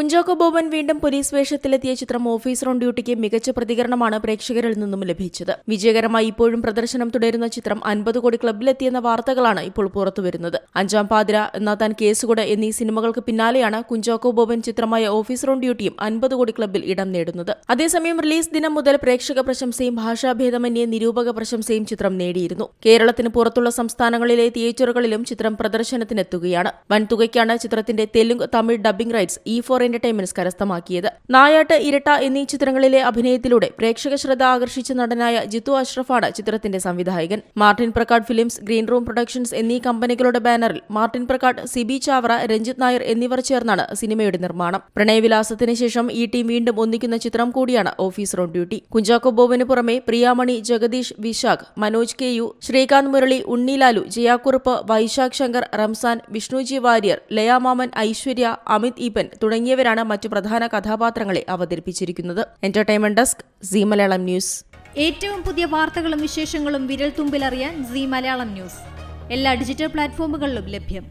കുഞ്ചാക്കോ ബോബൻ വീണ്ടും പോലീസ് വേഷത്തിലെത്തിയ ചിത്രം officer on ഡ്യൂട്ടിക്ക് മികച്ച പ്രതികരണമാണ് പ്രേക്ഷകരിൽ നിന്നും ലഭിച്ചത്. വിജയകരമായി ഇപ്പോഴും പ്രദർശനം തുടരുന്ന ചിത്രം അൻപത് കോടി ക്ലബിലെത്തിയെന്ന വാർത്തകളാണ് ഇപ്പോൾ പുറത്തുവരുന്നത്. അഞ്ചാം പാതിര എന്നാ താൻ കേസുകൂടെ എന്നീ സിനിമകൾക്ക് പിന്നാലെയാണ് കുഞ്ചാക്കോ ബോബൻ ചിത്രമായ ഓഫീസർ ഓൺ ഡ്യൂട്ടിയും അൻപത് കോടി ക്ലബിൽ ഇടം നേടുന്നത്. അതേസമയം റിലീസ് ദിനം മുതൽ പ്രേക്ഷക പ്രശംസയും ഭാഷാഭേദമന്യേ നിരൂപക പ്രശംസയും ചിത്രം നേടിയിരുന്നു. കേരളത്തിന് പുറത്തുള്ള സംസ്ഥാനങ്ങളിലെ തിയേറ്ററുകളിലും ചിത്രം പ്രദർശനത്തിനെത്തുകയാണ്. വൻതുകയ്ക്കാണ് ചിത്രത്തിന്റെ Telugu Tamil dubbing rights E four entertainments കരസ്ഥമാക്കിയത്. നായാട്ട് ഇരട്ട എന്നീ ചിത്രങ്ങളിലെ അഭിനയത്തിലൂടെ പ്രേക്ഷക ശ്രദ്ധ ആകർഷിച്ച നടനായ ജിത്തു അഷ്റഫാണ് ചിത്രത്തിന്റെ സംവിധായകൻ. Martin Prakkat films green room productions എന്നീ കമ്പനികളുടെ ബാനറിൽ മാർട്ടിൻ പ്രക്കാട് സിബി ചാവറ രഞ്ജിത് നായർ എന്നിവർ ചേർന്നാണ് സിനിമയുടെ നിർമ്മാണം. പ്രണയവിലാസത്തിന് ശേഷം ഈ ടീം വീണ്ടും ഒന്നിക്കുന്ന ചിത്രം കൂടിയാണ് ഓഫീസർ ഓൺ ഡ്യൂട്ടി. കുഞ്ചാക്കോ ബോബിന് പുറമെ പ്രിയാമണി ജഗദീഷ് വിശാഖ് മനോജ് കെ യു ശ്രീകാന്ത് മുരളി ഉണ്ണിലാലു ജയാക്കുറുപ്പ് വൈശാഖ് ശങ്കർ റംസാൻ വിഷ്ണുജി വാര്യർ ലയാമാമൻ ഐശ്വര്യ അമിത് ഈപ്പൻ തുടങ്ങിയവരാണ് മറ്റു പ്രധാന കഥാപാത്രങ്ങളെ അവതരിപ്പിച്ചിരിക്കുന്നത്. Entertainment desk Zee Malayalam news ഏറ്റവും പുതിയ വാർത്തകളും വിശേഷങ്ങളും വിരൽ തുമ്പിലറിയാൻ സി മലയാളം ന്യൂസ് എല്ലാ ഡിജിറ്റൽ പ്ലാറ്റ്ഫോമുകളിലും ലഭ്യം.